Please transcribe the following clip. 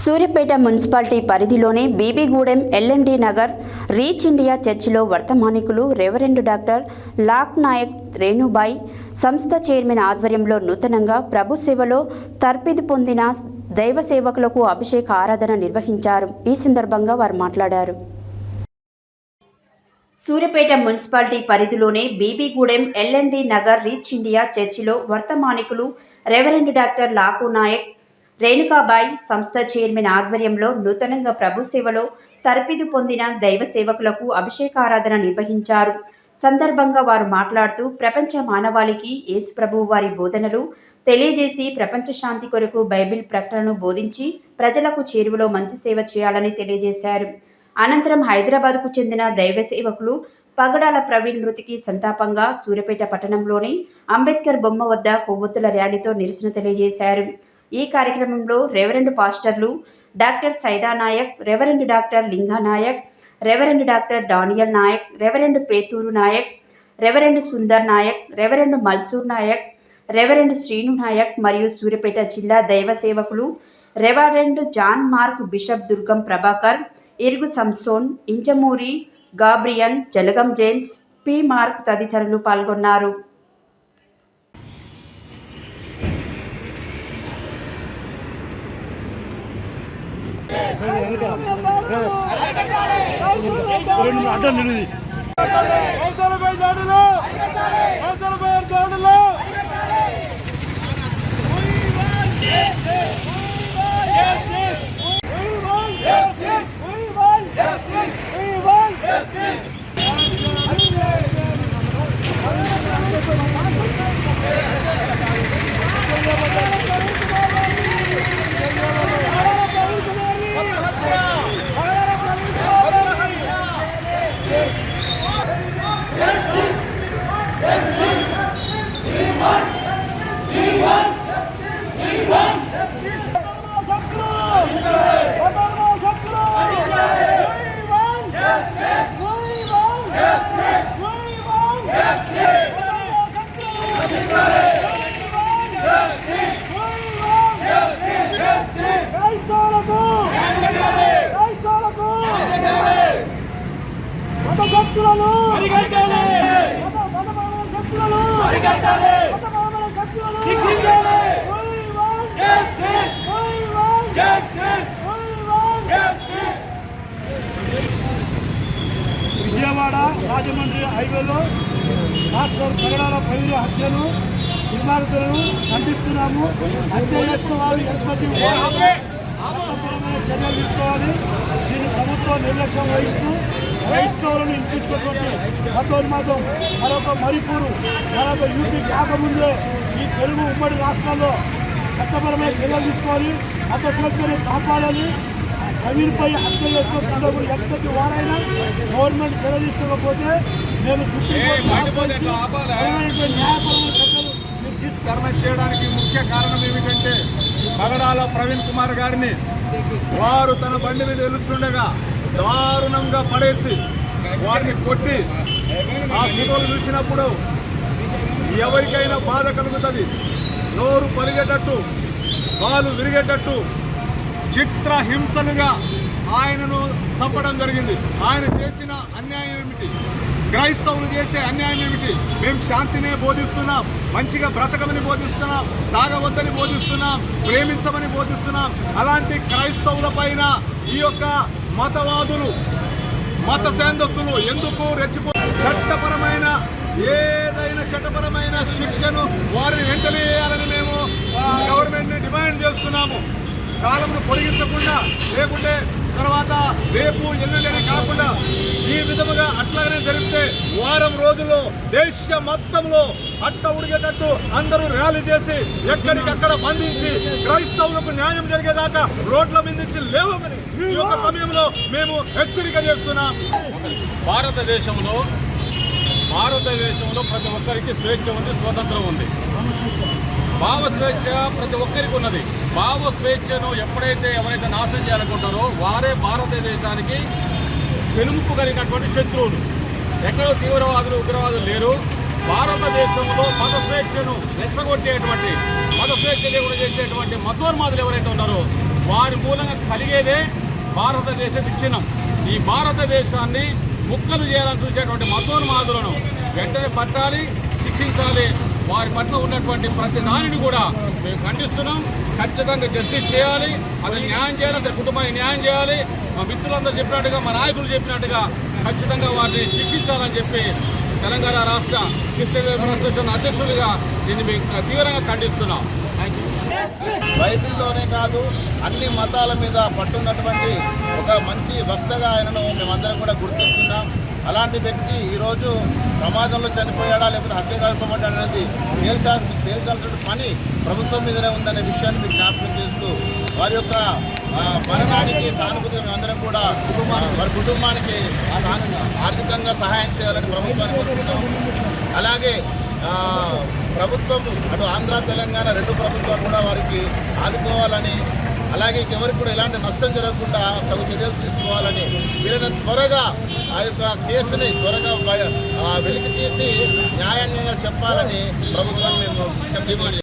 Suryapet municipality పరిధిలోని Bibigudem LND Nagar reach India చర్చిలో వర్తమానికులు రెవరెండ్ డాక్టర్ లాక్ నాయక్ రేణుబాయ్ సంస్థ చైర్మన్ ఆధ్వర్యంలో నూతనంగా ప్రభు సేవలో తర్పిది పొందిన దైవ సేవకులకు అభిషేక ఆరాధన నిర్వహించారు. ఈ సందర్భంగా వారు మాట్లాడారు. సూర్యపేట మున్సిపాలిటీ పరిధిలోని Bibigudem LND Nagar reach India చర్చిలో వర్తమానికులు రెవరెండ్ డాక్టర్ లాకు నాయక్ రేణుకాబాయ్ సంస్థ చైర్మన్ ఆధ్వర్యంలో నూతనంగా ప్రభు సేవలో తరపిదు పొందిన దైవ సేవకులకు అభిషేకారాధన నిర్వహించారు. సందర్భంగా వారు మాట్లాడుతూ ప్రపంచ మానవాళికి యేసుప్రభు వారి బోధనలు తెలియజేసి ప్రపంచ శాంతి కొరకు బైబిల్ ప్రకటనను బోధించి ప్రజలకు చేరువలో మంచి సేవ చేయాలని తెలియజేశారు. అనంతరం హైదరాబాద్కు చెందిన దైవ సేవకులు పగడాల ప్రవీణ్ మృతికి సంతాపంగా సూర్యపేట పట్టణంలోని అంబేద్కర్ బొమ్మ వద్ద కొవ్వొత్తుల ర్యాలీతో నిరసన తెలియజేశారు. ఈ కార్యక్రమంలో రెవరెండ్ పాస్టర్లు doctor Saida Nayak reverend doctor Linga Nayak reverend doctor Daniel Nayak reverend Peturu Nayak reverend Sundar Nayak reverend Malsur Nayak reverend Srinu Nayak మరియు సూర్యపేట జిల్లా దైవ సేవకులు reverend John Mark bishop Durgam Prabhakar Irugu Samson Injamuri Gabriel Jalagam James P Mark తదితరులు పాల్గొన్నారు. అడ్డం నిలుది. అవతలపై దాడులు అవతలపై క్రైస్తవులకు మత శక్తులను మతపరమైన శక్తులను మతపరమైన శక్తులను విజయవాడ రాజమండ్రి హైవేలో రాష్ట్ర పగడాల పైరు హత్యను దుర్మార్గులను ఖండిస్తున్నాము. హత్య చేసిన వారు ఎంతమంది చర్యలు తీసుకోవాలి. దీన్ని ప్రభుత్వం నిర్లక్ష్యం వహిస్తూ క్రైస్తవులను హింసించినటువంటి మతోన్మాదం మరొక మరిపూరు మరొక యూపీ కాకముందే ఈ తెలుగు ఉమ్మడి రాష్ట్రాల్లో చట్టపరమైన చర్యలు తీసుకోవాలి. మత స్వేచ్ఛను కాపాడాలి. ప్రవీణ్పై హత్య చేస్తున్నప్పుడు ఎంతటి వారైనా గవర్నమెంట్ చర్య తీసుకోకపోతే నేను సుప్రీంకోర్టు న్యాయపరమైన చర్యలు ధర్మ చేయడానికి ముఖ్య కారణం ఏమిటంటే పగడాల ప్రవీణ్ కుమార్ గారిని వారు తన బండి మీద వెలుస్తుండగా దారుణంగా పడేసి వారిని కొట్టి ఆ ఫోటోలు చూసినప్పుడు ఎవరికైనా బాధ కలుగుతుంది. నోరు పరిగేటట్టు కాలు విరిగేటట్టు చిత్ర హింసలుగా ఆయనను చంపడం జరిగింది. ఆయన చేసిన అన్యాయం ఏమిటి? క్రైస్తవులు చేసే అన్యాయం ఏమిటి? మేము శాంతినే బోధిస్తున్నాం మంచిగా బ్రతకమని బోధిస్తున్నాం తాగవద్దని బోధిస్తున్నాం ప్రేమించమని బోధిస్తున్నాం. అలాంటి క్రైస్తవుల పైన ఈ యొక్క మతవాదులు మత ఛాందస్సులు ఎందుకు రెచ్చిపో చట్టపరమైన ఏదైనా చట్టపరమైన శిక్షను వారిని వెంటనే వేయాలని మేము గవర్నమెంట్ని డిమాండ్ చేస్తున్నాము. కాలంను పొడిగించకుండా లేకుంటే తర్వాత రేపు ఎల్లుండి కాకుండా ఈ విధముగా అట్లాగనే జరిపితే వారం రోజుల్లో దేశ మొత్తంలో అట్ట ఉడిగేటట్టు అందరూ ర్యాలీ చేసి ఎక్కడికక్కడ బంధించి క్రైస్తవులకు న్యాయం జరిగేదాకా రోడ్ల మీదించి లేవమని ఈ యొక్క సమయంలో మేము హెచ్చరిక చేస్తున్నాం. భారతదేశంలో భారతదేశంలో ప్రతి ఒక్కరికి స్వేచ్ఛ ఉంది స్వతంత్రం ఉంది. భావ స్వేచ్ఛ ప్రతి ఒక్కరికి ఉన్నది. భావ స్వేచ్ఛను ఎప్పుడైతే ఎవరైతే నాశనం చేయాలనుకుంటారో వారే భారతదేశానికి వెలుంపు కలిగినటువంటి శత్రువులు. ఎక్కడో తీవ్రవాదులు ఉగ్రవాదులు లేరు. భారతదేశంలో మత స్వేచ్ఛను రెచ్చగొట్టేటువంటి మత స్వేచ్ఛ లేకుండా చేసేటువంటి మతోన్మాదులు ఎవరైతే ఉన్నారో వారి మూలంగా కలిగేదే భారతదేశ విచ్ఛిన్నం ఈ భారతదేశాన్ని ముక్కలు చేయాలని చూసేటువంటి మతోన్మాదులను వెంటనే పట్టాలి శిక్షించాలి వారి పట్ల ఉన్నటువంటి ప్రతి దానిని కూడా మేము ఖండిస్తున్నాం. ఖచ్చితంగా జస్టిస్ చేయాలి. అతను న్యాయం చేయాలి అతని కుటుంబానికి న్యాయం చేయాలి. మా మిత్రులందరూ చెప్పినట్టుగా మా నాయకులు చెప్పినట్టుగా ఖచ్చితంగా వారిని శిక్షించాలని చెప్పి తెలంగాణ రాష్ట్ర క్రిస్టియన్ వెల్ఫేర్ అసోసియేషన్ అధ్యక్షుడిగా దీన్ని మేము తీవ్రంగా ఖండిస్తున్నాం. బైబిల్లోనే కాదు అన్ని మతాల మీద పట్టున్నటువంటి ఒక మంచి వక్తగా ఆయనను మేమందరం కూడా గుర్తిస్తున్నాం. అలాంటి వ్యక్తి ఈరోజు ప్రమాదంలో చనిపోయాడా లేకపోతే హత్య గావింపబడ్డాడా అనేది తేల్చాల్సి తేల్చాల్సిన పని ప్రభుత్వం మీదనే ఉందనే విషయాన్ని మీకు జ్ఞాపకం చేస్తూ వారి యొక్క మరణానికి సానుభూతిని మేమందరం కూడా కుటుంబానికి వారి కుటుంబానికి ఆర్థికంగా సహాయం చేయాలని ప్రభుత్వాన్ని కోరుకుంటాం అలాగే ప్రభుత్వం అటు ఆంధ్ర తెలంగాణ రెండు ప్రభుత్వాలు కూడా వారికి ఆదుకోవాలని అలాగే ఎవరికి కూడా ఎలాంటి నష్టం జరగకుండా తగు చర్యలు తీసుకోవాలని వీళ్ళని త్వరగా ఆ యొక్క కేసుని త్వరగా వెలికి తీసి న్యాయాన్ని చెప్పాలని ప్రభుత్వం మేము డిమాండ్